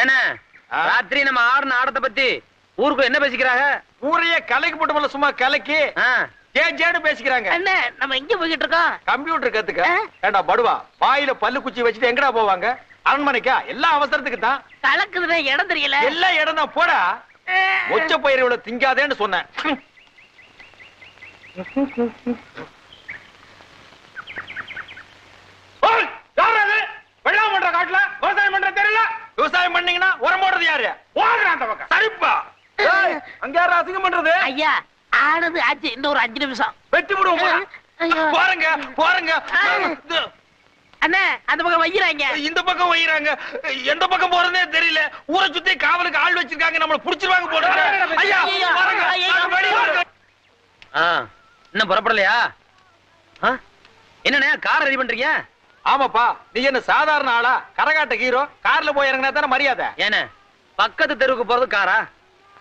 ஏன்னா? ராத்திரி நம்ம ஆடின ஆடத்தை பத்தி ஊருக்கு என்ன பேசிக்கிறாங்க? ஊரையே கலைக்கு போட்டு சும்மா கலக்கி ஜே ஜேன்னு பேசிக்கிறாங்க. அண்ணே நம்ம எங்க போய்கிட்டு இருக்கோம் கம்ப்யூட்டர் கத்துக்க? ஏண்டா படுவா? வாயில பல்லு குச்சி வச்சுட்டு எங்கடா போவாங்க? அரண்மனைக்கா? எல்லா அவசரத்துக்கு தான். கலக்குதுண்ணே இடம் தெரியல. எல்லா இடம் தான். போடா. மொச்ச பயிரோட திங்காதேன்னு சொன்னேன். ஓய், யார் அது? வெள்ளாமை பண்ற காட்டுல? விவசாயம் பண்ற தெரியல. விவசாயம் பண்ணீங்கன்னா உரம் போடுறது யாரு? ஓடுறான் அந்த பக்கம். சரிப்பா. ஏய், அங்க யாரும் அசிங்கம் பண்றது? ஐயா ஆனது ஆச்சு. இன்னும் ஒரு அஞ்சு நிமிஷம். வெட்டி விடுவோம் ஐயோ. போறங்க போறங்க. அண்ணே அந்த பக்கம் வைக்கிறாங்க இந்த பக்கம் வைக்கிறாங்க எந்த பக்கம் போறதே தெரியல. ஊரை சுத்தி காவலுக்கு ஆள் வச்சிருக்காங்க. நம்மள புடிச்சிருவாங்க போடுறாங்க ஐயா இன்னும் புறப்படலையா? ஆ? என்னண்ணே கார் ரெடி பண்றீங்க? ஆமாப்பா நீ என்ன சாதாரண ஆளா? கரகாட்ட ஹீரோ கார்ல போய் இறங்கினா தானே மரியாதை? ஏண்ணே பக்கத்து தெருவுக்கு போறது காரா?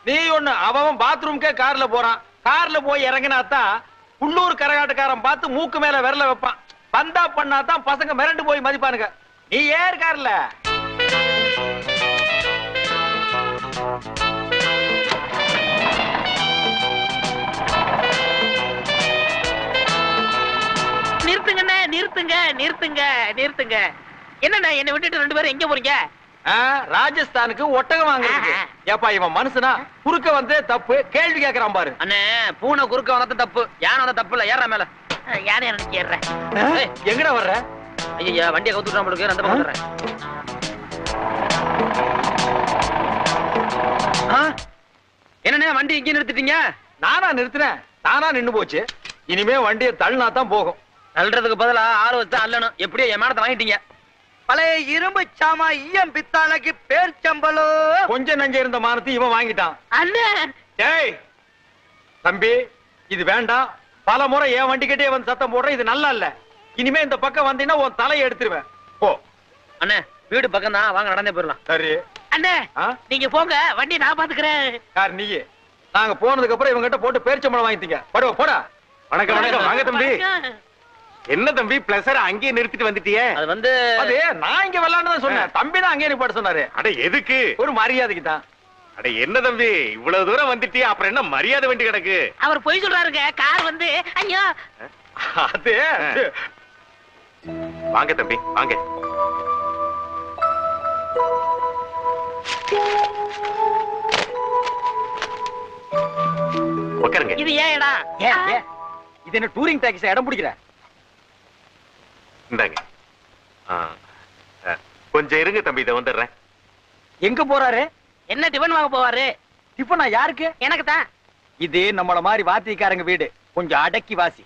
நீ ஒண்ணு அவன் பாத்ரூம்க்கே கார்ல போறான். கார்ல போய் இறங்கினா தான் உள்ளூர் கரகாட்டக்காரன் பார்த்து மூக்கு மேல விரல வைப்பான். பந்தா பண்ணா தான் பசங்க மிரண்டு போய் மதிப்பானுங்க. நீ ஏன் கார்ல நிறுத்துங்க நிறுத்துங்க நிறுத்துங்க. என்னண்ணே என்னை விட்டுட்டு ரெண்டு பேரும் எங்க போறீங்க? ராஜஸ்தானுக்கு ஒட்டகம் வாங்குறதுக்கு. ஏப்பா இவன் மனுஷனா? குறுக்க வந்து தப்பு. கேள்வி கேக்குறான் பாரு. அண்ணே பூனை குறுக்க வந்தது தப்பு. யானை வந்தா தப்பு இல்ல ஏற மேல. யானை எனக்கு. எங்கடா வர்ற? ஐயா வண்டியை கவுத்துட்டு நம்மளுக்கு அந்த பக்கம்? என்னண்ணே வண்டி இங்கே நிறுத்திட்டீங்க? நானா நிறுத்தினேன். தானா நின்னு போச்சு. இனிமே வண்டியை தள்ளினா தான் போகும். தள்ளுறதுக்கு பதிலா ஆறு வச்சு அல்லணும். எப்படியோ என் மேடத்தை வாங்கிட்டீங்க. பழைய இரும்பு சாமா ஈயம் பித்தாளைக்கு பேர் சம்பளோ. கொஞ்சம் நஞ்ச இருந்த மானத்தை இவன் வாங்கிட்டான். அண்ணே! டேய்! தம்பி இது வேண்டாம். பல முறை என் வண்டிக்கிட்டே வந்து சத்தம் போடுற இது நல்லா இல்ல. இனிமே இந்த பக்கம் வந்தீங்கன்னா உன் தலையை எடுத்துருவேன். போ. அண்ணே வீடு பக்கம் தான் வாங்க நடந்தே போயிடலாம். சரி. அண்ணே? நீங்க போங்க. வண்டி நான் பாத்துக்கிறேன். யார் நீயே? நாங்க போனதுக்கு அப்புறம் இவங்கிட்ட போட்டு பேரிச்சம்பளம் வாங்கிட்டீங்க. படுவா போடா. வணக்கம் வணக்கம். வாங்க தம்பி. என்ன தம்பி பிளஸர் அங்கேயே நிறுத்திட்டு வந்துட்டியே? அது வந்து அது நான் இங்க விளையாண்டு சொன்னேன். தம்பி தான் அங்கேயே நிப்பாட்ட சொன்னாரு. அட எதுக்கு? ஒரு மரியாதைக்கு தான். அட என்ன தம்பி? இவ்வளவு தூரம் வந்துட்டியா அப்புறம் என்ன மரியாதை வேண்டி கிடக்கு? அவர் பொய் சொல்றாருங்க. கார் வந்து ஐயோ. அது? வாங்க தம்பி வாங்க. உட்காருங்க இது ஏன் இடம்? இது என்ன டூரிங் டாக்ஸி இடம் பிடிக்கிற? இந்தாங்க. ஆ, ஆ, கொஞ்சம் இருங்க தம்பி இதை வந்துடுறேன். எங்க போறாரு? என்ன டிபன் வாங்க போவாரு? டிஃபனா யாருக்கு? எனக்கு தான். இது நம்மள மாதிரி வாத்திக்காரங்க வீடு. கொஞ்சம் அடக்கி வாசி.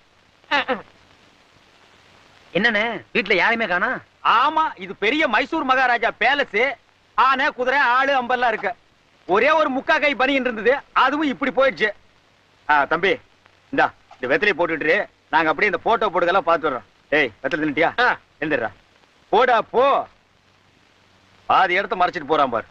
என்னண்ணே வீட்டுல யாரையுமே காணா? ஆமா இது பெரிய மைசூர் மகாராஜா பேலஸ். ஆனை குதிரை ஆளு அம்பெல்லாம் இருக்கு. ஒரே ஒரு முக்கா கை பனியின் இருந்தது. அதுவும் இப்படி போயிடுச்சு. ஆ, தம்பி இந்தா இந்த வெத்தலை போட்டுட்டு நாங்க அப்படியே இந்த போட்டோ போட்டுக்கெல்லாம் பார்த்து வர்றோம் ஏய் வெத்தலை தின்னுட்டியா? எழுந்துடுறா போடா போ. பாதி இடத்த மறைச்சிட்டு போறான் பாரு.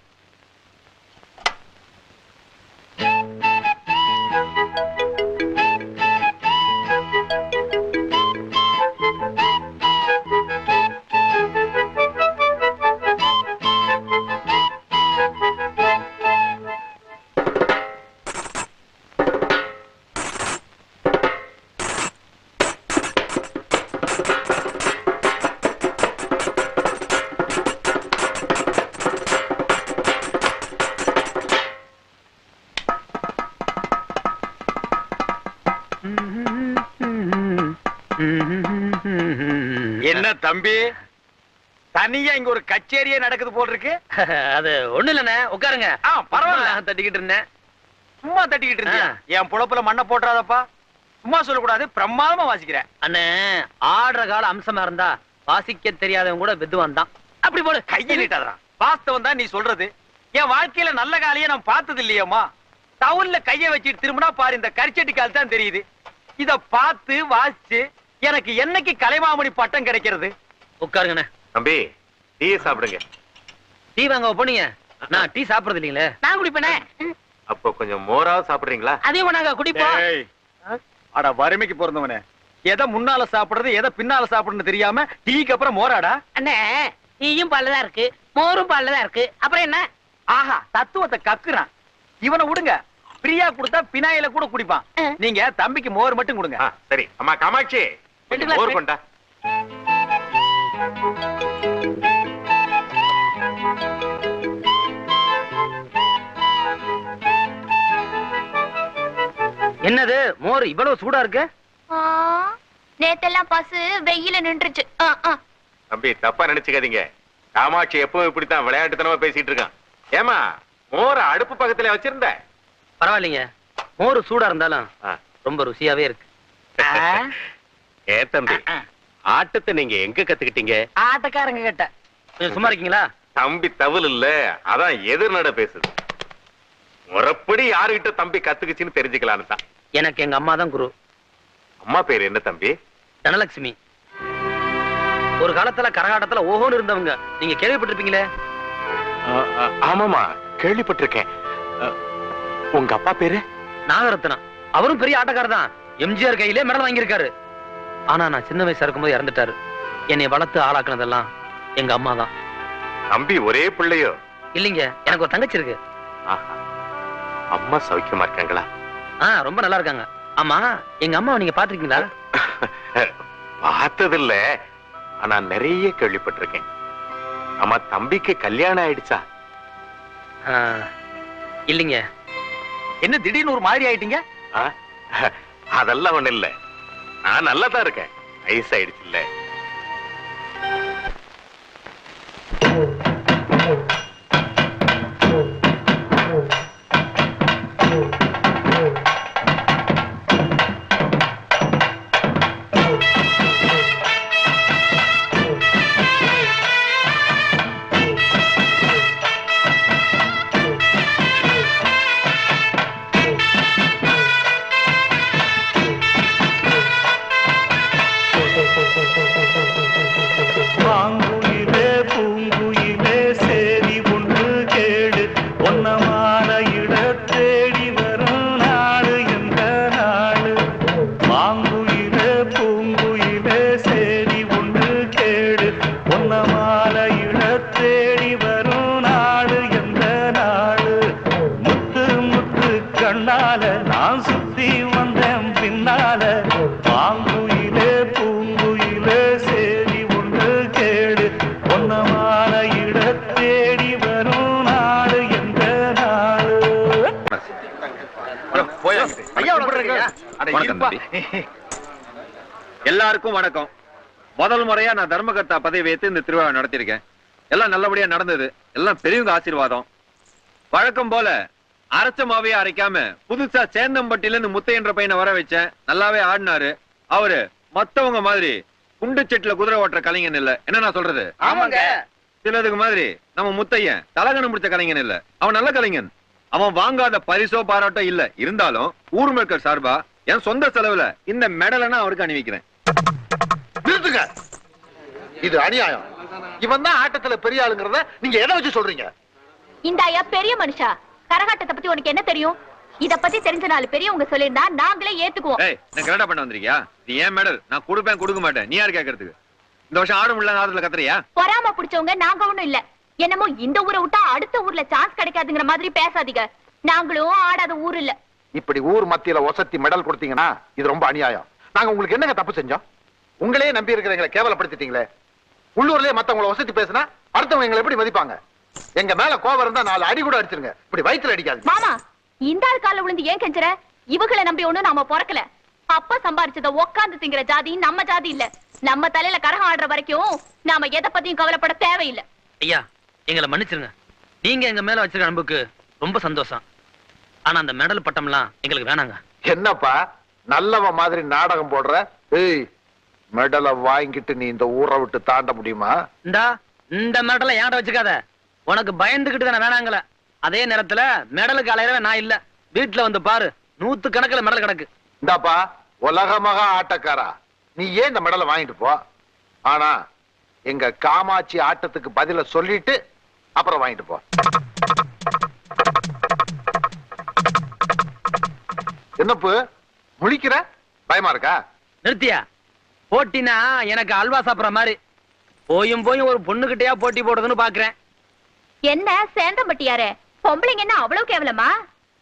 என்ன தம்பி? தனியா இங்க ஒரு கச்சேரியே நடக்குது போல் இருக்கு அது ஒண்ணு இல்லண்ணே உட்காருங்க. ஆ, பரவாயில்ல. தட்டிக்கிட்டு இருந்தேன். சும்மா தட்டிக்கிட்டு இருந்தியா? ஆ. என் புழப்புல மண்ணை போட்டுறாதப்பா. சும்மா சொல்லக்கூடாது பிரமாதமா வாசிக்கிறேன். அண்ணே ஆடுற கால அம்சமா இருந்தா வாசிக்க தெரியாதவங்க கூட வித்துவான் தான். அப்படி போடு. கையை நீட்டாதடா. வாஸ்தவம் தான் நீ சொல்றது. என் வாழ்க்கையில நல்ல காலையே நான் பார்த்தது இல்லையேம்மா. டவுன்ல கைய வச்சுட்டு திரும்பினா பாரு இந்த கரிச்சட்டி கால் தான் தெரியுது. இத பார்த்து வாசிச்சு எனக்கு என்னைக்கு கலைமாமணி பட்டம் கிடைக்கிறது? உட்காருங்கண்ணே. தம்பி டீ சாப்பிடுங்க. டீ வாங்க போனீங்க. நான் டீ சாப்பிடுறது இல்லீங்களே. நான் குடிப்பேனே. அப்போ கொஞ்சம் மோராவது சாப்பிடுறீங்களா? அதையும் நாங்க குடிப்போம். அட வறுமைக்கு பிறந்தவனே எதை முன்னால சாப்பிடுறது எதை பின்னால சாப்பிடுறது தெரியாம டீக்கு அப்புறம் மோராடா? அண்ணே டீயும் பால்ல தான் இருக்கு மோரும் பால்ல தான் இருக்கு. அப்புறம் என்ன? ஆஹா தத்துவத்தை கக்குறான். இவனை விடுங்க. ஃப்ரீயா கொடுத்தா பினாயில கூட குடிப்பான். நீங்க தம்பிக்கு மோர் மட்டும் கொடுங்க. சரி. அம்மா காமாட்சி. மோர் கொண்டா. என்னது மோர் இவ்வளவு சூடா இருக்கு? நேத்தெல்லாம் பசு வெயில நின்றுச்சு. தம்பி தப்பா நினைச்சுக்காதீங்க. காமாட்சி எப்பவும் இப்படித்தான் விளையாட்டுத்தனமா பேசிட்டு இருக்கான். ஏமா மோர அடுப்பு பக்கத்துல வச்சிருந்த? பரவாயில்லைங்க. மோர் சூடா இருந்தாலும். ரொம்ப ருசியாவே இருக்கு. ஏ தம்பி ஆட்டத்தை நீங்க எங்க கத்துக்கிட்டீங்க? ஆட்டக்காரங்க கிட்ட. சும்மா இருக்கீங்களா? தம்பி தவல் இல்ல அதான் எதிர்நட பேசுது. முறப்படி யாருகிட்ட தம்பி கத்துக்குச்சுன்னு தெரிஞ்சுக்கலான்னு தான். எனக்கு எங்க அம்மா தான் குரு. அம்மா பேர் என்ன தம்பி? தனலட்சுமி ஒரு காலத்துல கரகாட்டத்துல ஓஹோன்னு இருந்தவங்க. நீங்க கேள்விப்பட்டிருப்பீங்களே? ஆமாமா கேள்விப்பட்டிருக்கேன். உங்க அப்பா பேரு? நாகரத்னம் அவரும் பெரிய ஆட்டக்காரர் தான். எம்ஜிஆர் கையிலே மெடல் வாங்கியிருக்காரு. ஆனா நான் சின்ன வயசா இருக்கும்போது இறந்துட்டாரு. என்னை வளர்த்து ஆளாக்குனதெல்லாம் எங்க அம்மா தான் தம்பி ஒரே பிள்ளையோ? இல்லைங்க எனக்கு ஒரு தங்கச்சி இருக்கு. ஆஹா. அம்மா சௌக்கியமா இருக்காங்களா? ஆ ரொம்ப நல்லா இருக்காங்க. ஆமா எங்க அம்மாவை நீங்க பாத்திருக்கீங்களா பார்த்ததில்ல. ஆனா நிறைய கேள்விப்பட்டிருக்கேன். ஆமா தம்பிக்கு கல்யாணம் ஆயிடுச்சா? இல்லைங்க. என்ன திடீர்னு ஒரு மாதிரி ஆயிட்டீங்க? அதெல்லாம் ஒண்ணு இல்ல. நான் நல்லா தான் இருக்கேன். ஐஸ் ஆயிடுச்சு எல்லாருக்கும் வணக்கம். முதல் முறையா நான் தர்மகர்த்தா பதவி வைத்து இந்த திருவிழா நடத்திருக்கேன் எல்லாம் நல்லபடியா நடந்தது. எல்லாம் பெரியவங்க ஆசீர்வாதம். வழக்கம் போல அரைச்ச மாவையே அரைக்காம புதுசா சேந்தம்பட்டில இருந்து முத்தையன்ற பையனை வர வச்சேன். நல்லாவே ஆடினாரு. அவரு மத்தவங்க மாதிரி குண்டு செட்டுல குதிரை ஓட்டுற கலைஞன் இல்ல. என்ன நான் சொல்றது? ஆமாங்க. சிலதுக்கு மாதிரி நம்ம முத்தையன் தலகணம் முடிச்ச கலைஞன் இல்ல. அவன் நல்ல கலைஞன். அவன் வாங்காத பரிசோ பாராட்டோ இல்ல. இருந்தாலும் ஊர் மக்கள் சார்பா என் சொந்த செலவுல இந்த மெடலை நான் அவருக்கு அணிவிக்கிறேன். நிறுத்துங்க. இது அநியாயம். இவன் தான் ஆட்டத்துல பெரிய ஆளுங்கிறத நீங்க எதை வச்சு சொல்றீங்க? இந்தாயா பெரிய மனுஷா. கரகாட்டத்தை பத்தி உனக்கு என்ன தெரியும்? இத பத்தி தெரிஞ்ச நாலு பெரியவங்க சொல்லியிருந்தா நாங்களே ஏத்துக்குவோம். ஏய் நான் கரெக்டா பண்ண வந்திருக்கியா? இது ஏன் மெடல் நான் கொடுப்பேன் கொடுக்க மாட்டேன். நீ யார் கேட்கறதுக்கு இந்த வருஷம் ஆடும் இல்ல ஆடுல கத்துறியா? பொறாம புடிச்சவங்க நாங்க ஒண்ணும் இல்ல. என்னமோ இந்த ஊரை விட்டா அடுத்த ஊர்ல சான்ஸ் கிடைக்காதுங்கிற மாதிரி பேசாதீங்க. நாங்களும் ஆடாத ஊர் இல்ல. இப்படி ஊர் மத்தியில ஒசத்தி மெடல் கொடுத்தீங்கன்னா இது ரொம்ப அநியாயம். நாங்க உங்களுக்கு என்னங்க தப்பு செஞ்சோம்? உங்களே நம்பி இருக்கிற எங்களை கேவலப்படுத்திட்டீங்களே? உள்ளூர்லயே மத்தவங்கள வசதி பேசினா அடுத்தவங்க எங்களை எப்படி மதிப்பாங்க? எங்க மேல கோபம் இருந்தா நாலு அடி கூட அடிச்சிருங்க. இப்படி வயித்துல அடிக்காதீங்க. மாமா இந்த ஆள் கால விழுந்து ஏன் கெஞ்சற? இவகளை நம்பி ஒண்ணும் நாம பிறக்கல. அப்ப சம்பாரிச்சத உக்காந்து திங்கிற ஜாதி நம்ம ஜாதி இல்ல. நம்ம தலையில கரகம் ஆடுற வரைக்கும் நாம எதை பத்தியும் கவலைப்பட தேவையில்லை. ஐயா எங்களை மன்னிச்சிருங்க. நீங்க எங்க மேல வச்சிருக்க அன்புக்கு ரொம்ப சந்தோஷம். ஆனா அந்த மெடல் பட்டம்லாம் எங்களுக்கு வேணாங்க. என்னப்பா? நல்லவன் மாதிரி நாடகம் போடுற? ஏய் மெடலை வாங்கிட்டு நீ இந்த ஊரை விட்டு தாண்ட முடியுமா? இந்தா இந்த மெடலை ஏன்ட வச்சுக்காத? உனக்கு பயந்துகிட்டு தானே வேணாங்கள அதே நேரத்துல மெடலுக்கு அலையறவே நான் இல்ல. வீட்டுல வந்து பாரு நூத்து கணக்குல மெடல் கிடக்கு. இந்தாப்பா உலகமகா ஆட்டக்காரா. நீ ஏன் இந்த மெடலை வாங்கிட்டு போ? ஆனா எங்க காமாட்சி ஆட்டத்துக்கு பதில சொல்லிட்டு அப்புறம் வாங்கிட்டு போ. என்னப்பு? முழிக்கிற? பயமா இருக்கா? நிறுத்தியா? போட்டினா எனக்கு அல்வா சாப்பிடுற மாதிரி. போயும் போயும் ஒரு பொண்ணுகிட்டயா போட்டி போடுறதுன்னு பாக்குறேன். என்ன சேந்தம்பட்டியாரே? பொம்பளைங்க என்ன அவ்வளவு கேவலமா?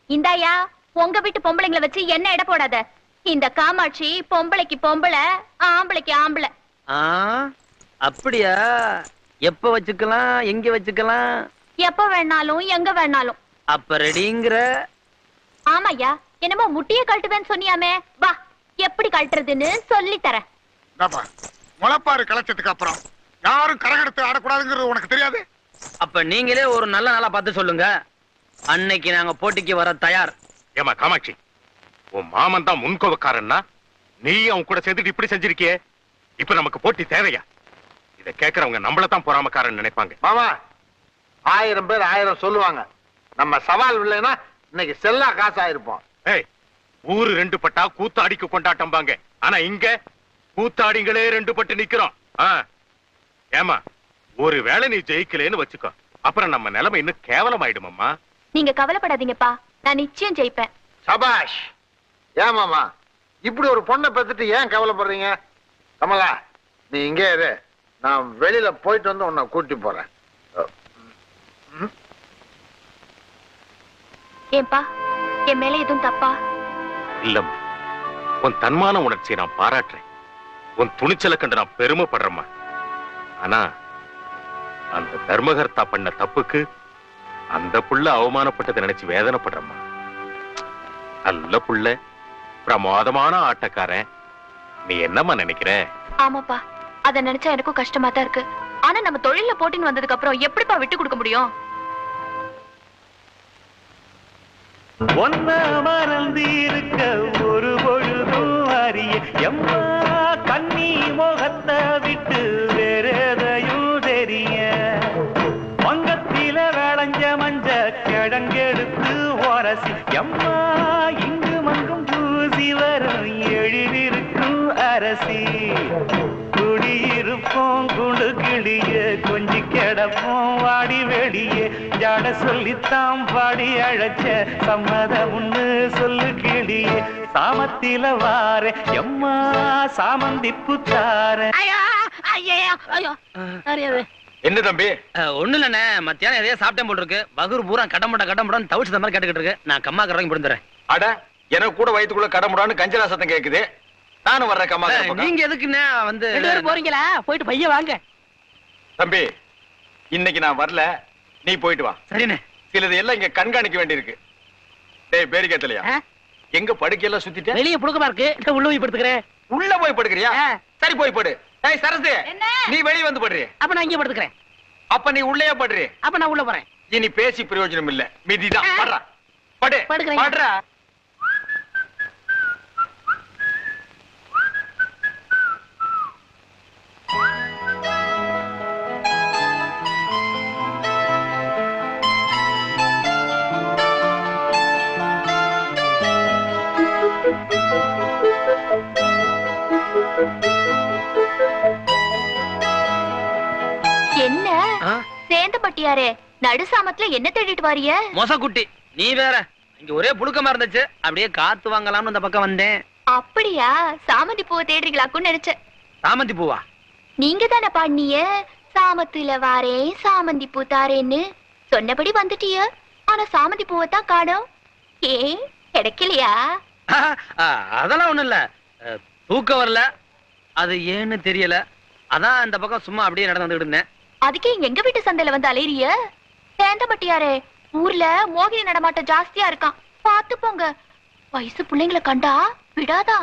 இந்தாயா உங்க வீட்டு பொம்பளைங்களை வச்சு என்ன எடை போடாத. இந்த காமாட்சி பொம்பளைக்கு பொம்பளை ஆம்பளைக்கு ஆம்பளை. ஆ அப்படியா? எப்ப வச்சுக்கலாம் எங்க வச்சுக்கலாம்? எப்ப வேணாலும் எங்க வேணாலும். அப்ப ரெடிங்கிற ஆமாய்யா. என்னமோ முட்டிய கழட்டுவேன்னு சொன்னியாமே. வா எப்படி கழட்டுறதுன்னு சொல்லி இந்தாப்பா, முளைப்பாறு கலைச்சதுக்கு அப்புறம் யாரும் கரகெடுத்து ஆடக்கூடாதுங்கிறது உனக்கு தெரியாது? அப்ப நீங்களே ஒரு நல்ல நாளா பார்த்து சொல்லுங்க. அன்னைக்கு நாங்க போட்டிக்கு வர தயார். ஏமா காமாட்சி உன் மாமன் தான் முன்கோபக்காரன்னா நீ அவன் கூட சேர்ந்துட்டு இப்படி செஞ்சிருக்கியே? இப்ப நமக்கு போட்டி தேவையா? இத கேக்குறவங்க நம்மள தான் பொறாமக்காரன் நினைப்பாங்க. மாமா ஆயிரம் பேர் ஆயிரம் சொல்லுவாங்க. நம்ம சவால் இல்லைன்னா இன்னைக்கு செல்லா காசு ஆயிருப்போம் ஏய் ஊரு ரெண்டு பட்டா கூத்தாடிக்கு கொண்டாட்டம்பாங்க ஆனா இங்க கூத்தாடிங்களே ரெண்டு பட்டு நிக்கிறோம். ஏமா ஒரு வேளை நீ ஜெயிக்கலேன்னு வச்சுக்கோ. அப்புறம் நம்ம நிலைமை இன்னும் கேவலமாயிடுமம்மா. நீங்க கவலைப்படாதீங்கப்பா நான் நிச்சயம் ஜெயிப்பேன். சபாஷ் ஏன் மாமா இப்படி ஒரு பொண்ணை பெத்துட்டு ஏன் கவலைப்படுறீங்க? கமலா நீ இங்கே இரு. நான் வெளியில போயிட்டு வந்து உன்னை கூட்டி போறேன். ஏன்பா என் மேல எதுவும் தப்பா? இல்லம்மா. உன் தன்மான உணர்ச்சியை நான் பாராட்டுறேன். உன் துணிச்சலை கண்டு நான் பெருமைப்படுறேம்மா. ஆனா அந்த தர்மகர்த்தா பண்ண தப்புக்கு அந்த புள்ள அவமானப்பட்டதை நினைச்சு வேதனைப்படுறம்மா. நல்ல புள்ள பிரமாதமான ஆட்டக்காரன். நீ என்னம்மா நினைக்கிற? ஆமாப்பா. அத நினைச்சா எனக்கும் கஷ்டமா தான் இருக்கு. ஆனா நம்ம தொழில போட்டின்னு வந்ததுக்கு அப்புறம் எப்படிப்பா விட்டு கொடுக்க முடியும்? ஒன்ன மறந்தீ ஜாட சொல்லித்தான் பாடி அழைச்ச சம்மதம்னு சொல்லு கிளியே. சாமத்தில வார எம்மா சாமந்தி புத்தார என்ன தம்பி? ஒண்ணு இல்லண்ணே மத்தியானம் எதையோ சாப்பிட்டேன் போல் இருக்கு பகுர் பூரா கடமுட கடமுடன் தவிச்சு மாதிரி கேட்டுக்கிட்டு இருக்கு. நான் கம்மா கறங்க பிடிந்துறேன் அட எனக்கு கூட வயித்துக்குள்ள கடமுடான்னு கஞ்சலா சத்தம் கேக்குது. நானும் வர்றேன் கம்மா நீங்க எதுக்குண்ணே வந்து போறீங்களா? போயிட்டு பைய வாங்க. தம்பி இன்னைக்கு நான் வரல. நீ போயிட்டு வா. சரிண்ணே. சிலது எல்லாம் இங்க கண்காணிக்க வேண்டியிருக்கு. டேய் பேரிக்கத்தலையா? எங்க படுக்கையெல்லாம் சுத்திட்ட? வெளிய புடுக்கமா இருக்கு உள்ள போய் படுத்துக்கிறேன் உள்ள போய் படுக்கிறியா. சரி போய் படு. ஏய் சரசு என்ன? நீ வெளிய வந்து படுறி. அப்ப நான் இங்க படுத்துக்கிறேன். அப்ப நீ உள்ளேயே படுறி. அப்ப நான் உள்ள போறேன். இனி பேசி பிரயோஜனம் இல்ல மிதிதான். படுறா. படு. படுறா. சேந்தம்பட்டியாரே நடுசாமத்துல என்ன தேடிட்டு வாரிய மொசக்குட்டி நீ வேற. இங்க ஒரே புழுக்கமா இருந்துச்சு. அப்படியே காத்து வாங்கலாம்னு இந்த பக்கம் வந்தேன். அப்படியா? சாமந்தி பூவை தேடுறீங்களாக்குன்னு நினைச்சேன். சாமந்தி பூவா? நீங்க தானே பாடினீங்க சாமத்துல வாரேன் சாமந்தி பூ தாரேன்னு சொன்னபடி வந்துட்டிய. ஆனா சாமந்தி பூவை தான் காணோம். ஏன் கிடைக்கலையா? அதெல்லாம் ஒண்ணும் இல்ல. தூக்கம் வரல. அது ஏன்னு தெரியல. அதான் இந்த பக்கம் சும்மா அப்படியே நடந்து வந்துட்டு இருந்தேன். அதுக்கே இங்க எங்க வீட்டு சந்தையில வந்து அலையறிய? சேந்தம்பட்டியாரே ஊர்ல மோகினி நடமாட்டம் ஜாஸ்தியா இருக்கான். பாத்து போங்க. வயசு பிள்ளைங்களை கண்டா விடாதா?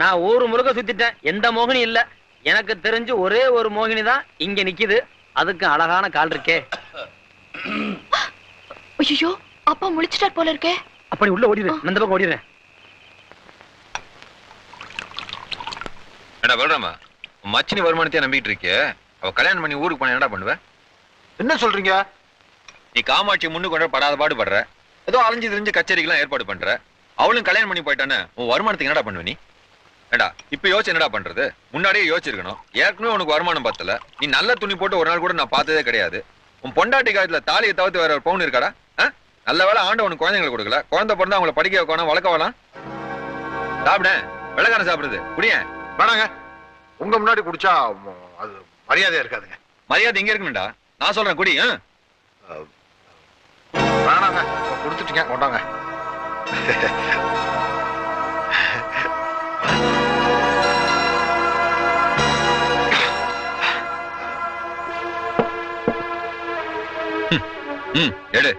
நான் ஊரு முருக சுத்திட்டேன். எந்த மோகினி இல்ல. எனக்கு தெரிஞ்சு ஒரே ஒரு மோகினி தான் இங்க நிக்குது. அதுக்கு அழகான கால் இருக்கே. ஐயோ அப்பா முழிச்சிட்டார் போல இருக்கே. அப்படி உள்ள ஓடிடு நான் இந்த பக்கம் ஓடிடுறேன் மச்சினி வருமானத்தையே நம்பிட்டு இருக்கிய அவ கல்யாணம் பண்ணி ஊருக்கு போன என்னடா பண்ணுவ? என்ன சொல்றீங்க? நீ காமாட்சி முன்னு கொண்ட படாத பாடுபடுற ஏதோ அலைஞ்சு திரிஞ்சு கச்சேரிக்கெல்லாம் ஏற்பாடு பண்ற. அவளும் கல்யாணம் பண்ணி போயிட்டானே உன் வருமானத்துக்கு என்னடா பண்ணுவ நீ? ஏடா இப்ப யோசிச்சு என்னடா பண்றது? முன்னாடியே யோசிச்சிருக்கணும். ஏற்கனவே உனக்கு வருமானம் பத்தல. நீ நல்ல துணி போட்டு ஒரு நாள் கூட நான் பார்த்ததே கிடையாது. உன் பொண்டாட்டி காலத்துல தாலியை தவிர்த்து வேற ஒரு பவுன் இருக்காடா? நல்ல வேளை ஆண்டு உனக்கு குழந்தைங்களை கொடுக்கல. குழந்தை பிறந்தா அவங்கள படிக்க வைக்கணும் வளர்க்க வேணாம். சாப்பிட. வெள்ளக்காரன் சாப்பிடுறது. குடியேன் வேணாங்க உங்க முன்னாடி குடிச்சா அது மரியாதையா இருக்காதுங்க. மரியாதை இங்க இருக்கணும்டா. நான் சொல்றேன் குடி? வேணாங்க கொடுத்துட்டீங்க கொண்டாங்க. எடு.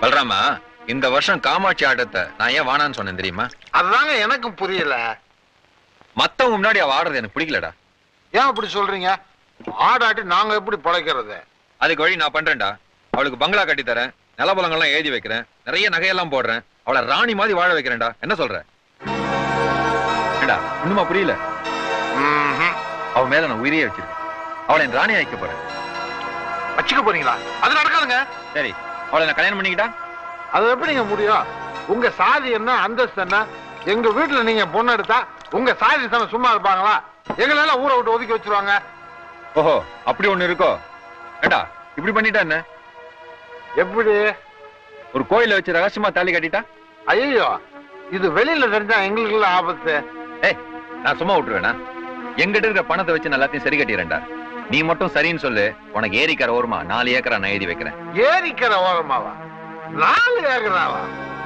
பல்ராமா இந்த வருஷம் காமாட்சி ஆட்டத்தை நான் ஏன் வானான்னு சொன்னேன் தெரியுமா? அதுதாங்க எனக்கும் புரியல. மத்தவங்க முன்னாடி அவ ஆடுறது எனக்கு பிடிக்கலடா. ஏன் அப்படி சொல்றீங்க? ஆடாட்டி நாங்க எப்படி பழைக்கிறது? அதுக்கு வழி நான் பண்றேன்டா. அவளுக்கு பங்களா கட்டி தரேன். நிலபலங்கள்லாம் எழுதி வைக்கிறேன். நிறைய நகையெல்லாம் போடுறேன். அவளை ராணி மாதிரி வாழ வைக்கிறேன்டா. என்ன சொல்ற? ஏண்டா இன்னுமா புரியல. அவ மேல நான் உயிரையே வச்சிருக்கேன். அவளை என் ராணியா வைக்க போறேன். வச்சுக்க போறீங்களா? அது நடக்காதுங்க. சரி அவளை நான் கல்யாணம் பண்ணிக்கிட்டா? அது எப்படிங்க முடியும்? உங்க சாதி என்ன அந்தஸ்து என்ன? எங்க வீட்டுல நீங்க பொண்ணு எடுத்தா உங்க சாதி தானே சும்மா இருப்பாங்களா? எங்களை எல்லாம் ஊரை விட்டு ஒதுக்கி வச்சிருவாங்க. ஓஹோ அப்படி ஒண்ணு இருக்கோ? ஏண்டா இப்படி பண்ணிட்டா என்ன? எப்படி? ஒரு கோயில வச்சு ரகசியமா தாலி கட்டிட்டா? ஐயோ இது வெளியில தெரிஞ்சா எங்களுக்கு எல்லாம் ஆபத்து. ஏய் நான் சும்மா விட்டுருவேனா? எங்கிட்ட இருக்கிற பணத்தை வச்சு நான் எல்லாத்தையும் சரி கட்டிடுறேன்டா. நீ மட்டும் சரின்னு சொல்லு உனக்கு ஏரிக்கரை ஓரமா நாலு ஏக்கரா நான் எழுதி வைக்கிறேன். ஏரிக்கிற ஓரமாவா? நாலு ஏக்கராவா?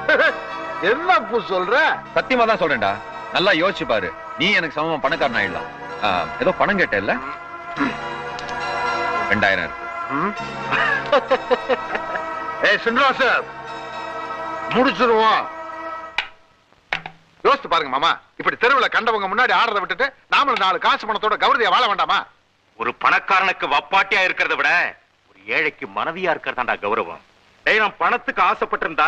என்ன பூ சொல்ற? சத்தியமா தான் சொல்றேன்டா. நல்லா யோசிச்சு பாரு. நீ எனக்கு சமமா பணக்காரன் ஆயிடலாம். ஏதோ பணம் கேட்டல ரெண்டாயிரம் இருக்கு? ஏய் சின்ராசு முடிச்சிருவோம். யோசிச்சு பாருங்க மாமா. இப்படி தெருவுல கண்டவங்க முன்னாடி ஆடுறத விட்டுட்டு நாமளும் நாலு காசு பணத்தோட கௌரதியா வாழ வேண்டாமா? ஒரு பணக்காரனுக்கு வப்பாட்டியா இருக்கிறத விட ஒரு ஏழைக்கு மனைவியா இருக்கிறதாண்டா கௌரவம். டேய் நான் பணத்துக்கு ஆசைப்பட்டிருந்தா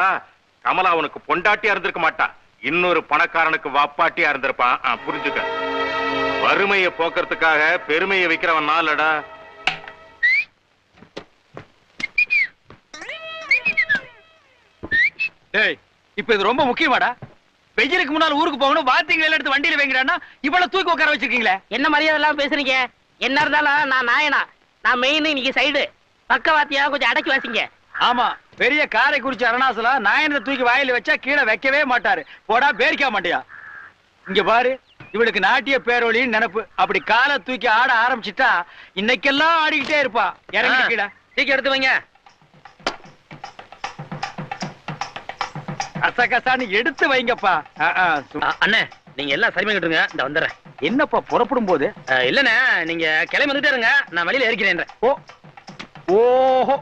கமலா அவனுக்கு பொண்டாட்டியா இருந்திருக்க மாட்டா. இன்னொரு பணக்காரனுக்கு வப்பாட்டியா இருந்திருப்பான் புரிஞ்சுக்க. வறுமையை போக்குறதுக்காக பெருமையை வைக்கிறவன் நாளடா டேய் இப்ப இது ரொம்ப முக்கியமாடா. வெயிலுக்கு முன்னால் ஊருக்கு போகணும் வாத்திங்களை எடுத்து வண்டியில வைங்கிறான்னா இவ்வளவு தூக்கி உட்கார வச்சிருக்கீங்களே. என்ன மரியாதை எல்லாம் பேசுறீங்க? என்ன இருந்தாலும் நான் நாயனா. நான் மெயின் இன்னைக்கு சைடு பக்கவாத்தியா கொஞ்சம் அடக்கி வாசிங்க. ஆமா பெரிய காரைக்குறிச்சி அருணாசலா நாயனத்தை தூக்கி வாயில வச்சா கீழே வைக்கவே மாட்டாரு. போடா பேரிக்க மாட்டியா இங்க பாரு இவளுக்கு நாட்டிய பேரொழின்னு நினைப்பு. அப்படி காலை தூக்கி ஆட ஆரம்பிச்சிட்டா இன்னைக்கெல்லாம் ஆடிக்கிட்டே இருப்பா. இறங்கி. கீழே. தூக்கி எடுத்து வைங்க. கச கசான்னு எடுத்து வைங்கப்பா. அண்ணே நீங்க எல்லாம் சரி பண்ணிட்டுருங்க இந்த வந்துடுறேன். என்னப்பா புறப்படும் போது இல்லண்ணே நீங்க கிளம்பி வந்துட்டே இருங்க. நான் வெளியில இருக்கிறேன் ஓ ஓஹோ.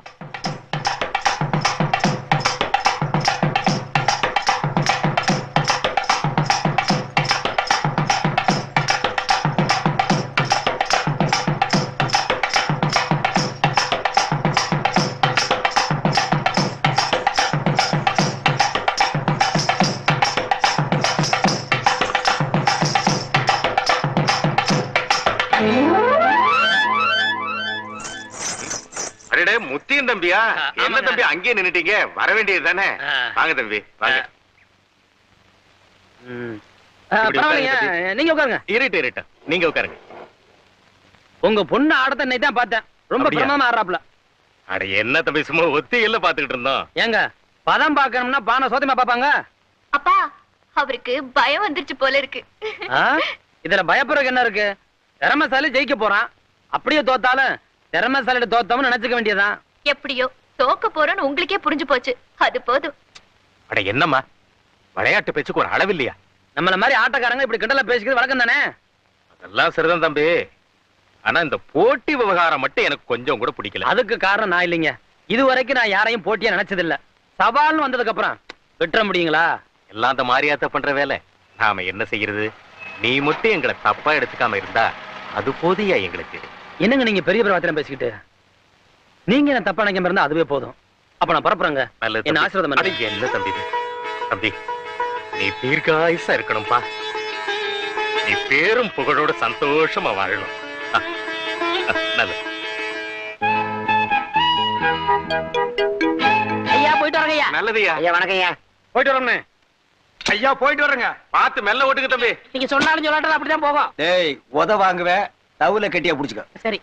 தம்பியா? என்ன. தம்பி. அங்கேயே நின்னுட்டீங்க? வர வேண்டியது தானே. வாங்க தம்பி வாங்க. நீங்க உட்காருங்க. இருட்டு இருட்டு. நீங்க உட்காருங்க. உங்க பொண்ணு ஆடத்தை இன்னைக்கு தான் பார்த்தேன். ரொம்ப? பிரமாதமா ஆடுறாப்ல அட என்ன தம்பி சும்மா ஒத்தி இல்ல பாத்துக்கிட்டு இருந்தோம். ஏங்க பதம் பார்க்கணும்னா பானை சோத்தியமா பாப்பாங்க அப்பா அவருக்கு பயம் வந்துருச்சு போல இருக்கு? இதுல பயப்படுறதுக்கு என்ன இருக்கு? திறமைசாலி ஜெயிக்க போறான். அப்படியே தோத்தாலும் திறமைசாலிட்ட தோத்தோம்னு நினைச்சுக்க வேண்டியதுதான். எப்படியோ தோக்க போறோம்னு உங்களுக்கே புரிஞ்சு போச்சு. அது போதும். அட என்னம்மா? விளையாட்டு பேச்சுக்கு ஒரு அளவு இல்லையா? நம்மள மாதிரி ஆட்டக்காரங்க இப்படி கிண்டல பேசிக்கிறது வழக்கம் தானே? அதெல்லாம் சரிதான் தம்பி. ஆனா இந்த போட்டி விவகாரம் மட்டும் எனக்கு கொஞ்சம் கூட பிடிக்கல. அதுக்கு காரணம் நான் இல்லைங்க. இது வரைக்கும் நான் யாரையும் போட்டியா நினைச்சது இல்ல சவால்னு வந்ததுக்கு அப்புறம் விட்டுற முடியுங்களா? எல்லாம் அந்த மாதிரியாத்த பண்ற வேலை. நாம என்ன செய்யறது? நீ மட்டும் எங்களை தப்பா எடுத்துக்காம இருந்தா அது போதியா எங்களுக்கு? என்னங்க நீங்க பெரிய பிரவாத்திரம் பேசிக்கிட்டு? நீங்க என்ன தப்பா நினைக்காம இருந்தா அதுவே போதும். அப்ப நான் பரப்புறேங்க நல்லது என்ன. ஆசீர்வாதம். என்ன தம்பி? தம்பி நீ தீர்க்காயுசா இருக்கணும்பா. நீ பேரும் புகழோட சந்தோஷமா வாழணும். நல்லது. ஐயா போயிட்டு வரங்க ஐயா நல்லதுயா ஐயா வணக்கம் ஐயா போயிட்டு வரோம்னே ஐயா போயிட்டு வரேங்க. பார்த்து மெல்ல ஓட்டுக்கு தம்பி. நீங்க சொன்னாலும் சொல்லாட்டும் அப்படிதான் போகும். டேய் உத வாங்குவேன் தவுல கட்டியா புடிச்சுக்க. சரி.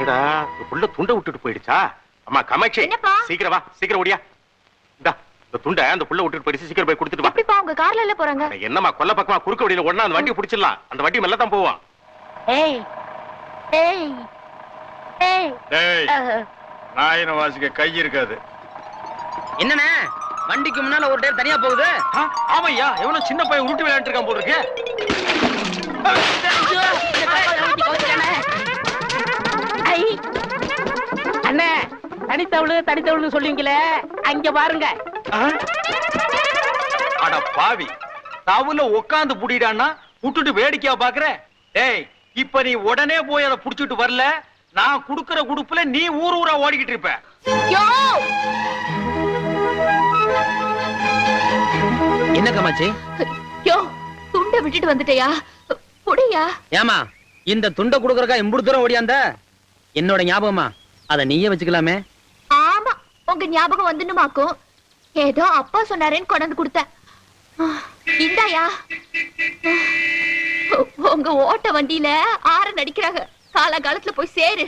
அடடா இந்த புள்ள துண்டை விட்டுட்டு போயிடுச்சா? அம்மா கமாட்சி என்னப்பா? சீக்கிரம் வா சீக்கிரம் ஓடியா. இந்தா இந்த துண்டை அந்த புள்ள விட்டுட்டு போயிடுச்சு சீக்கிரம் போய் கொடுத்துட்டு வா. எப்படிப்பா உங்க கார்ல போறாங்க? என்னம்மா கொல்ல பக்கமா குறுக்க வழியில ஒண்ணா அந்த வண்டி பிடிச்சிடலாம். அந்த வண்டி மெல்ல தான் போவான். ஏய் ஏய் நாயின வாசிக்க கை இருக்காது. என்னண்ணே? வண்டிக்கு முன்னால ஒரு டேர் தனியா போகுது? ஆமையா எவனோ சின்ன பையன் உருட்டு விளையாண்டு இருக்கான் போல இருக்கு. தனித்தவளு தனித்தவளுன்னு சொல்லுவீங்களே? அங்க பாருங்க? அட பாவி. தவுல உட்காந்து புடிடான்னா விட்டுட்டு வேடிக்கையா பாக்குற? டேய் இப்ப நீ உடனே போய் அதை புடிச்சிட்டு வரல. நான் குடுக்கற குடுப்புல நீ ஊர் ஊரா ஓடிக்கிட்டு இருப்ப. யோ! என்ன கமாச்சி யோ துண்டை விட்டுட்டு வந்துட்டயா? புடியா? ஏமா இந்த துண்டை குடுக்கறக்கா எம்புடு தூரம் ஓடியாந்த? என்னோட ஞாபகமா? அத நீயே வச்சுக்கலாமே. உங்க ஞாபகம் வந்துனுமாக்கும் ஏதோ அப்பா சொன்னாரேன்னு கொண்டாந்து கொடுத்தேன். இந்தாயா. உங்க ஓட்ட வண்டியில ஆற நடிக்கிறாங்க. காலகாலத்துல போய் சேரு.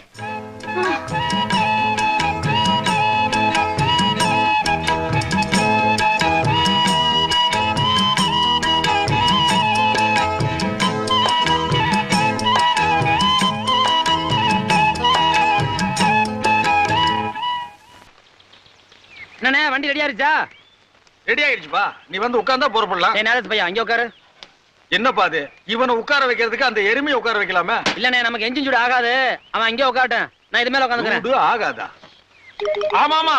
என்னண்ணே வண்டி ரெடியா இருச்சா ரெடி ஆயிடுச்சுப்பா நீ வந்து உட்கார்ந்தா புறப்படலாம். ஏய் நேரத்து பையன் அங்கே உட்காரு. என்னப்பா அது? இவனை உட்கார வைக்கிறதுக்கு அந்த எருமையை உட்கார வைக்கலாமே? இல்லண்ணே நமக்கு என்ஜின் சூடு ஆகாது. அவன் அங்கே உட்காட்டும் நான் இது மேல உட்காந்துக்கிறேன். சூடு ஆகாதா? ஆமாமா.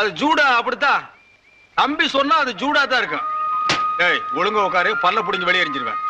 அது ஜூடா அப்படித்தான். தம்பி சொன்னா அது ஜூடா தான் இருக்கும். ஏய் ஒழுங்கா உட்காரு. பல்ல புடிஞ்சு வெளியே எரிஞ்சிருவேன்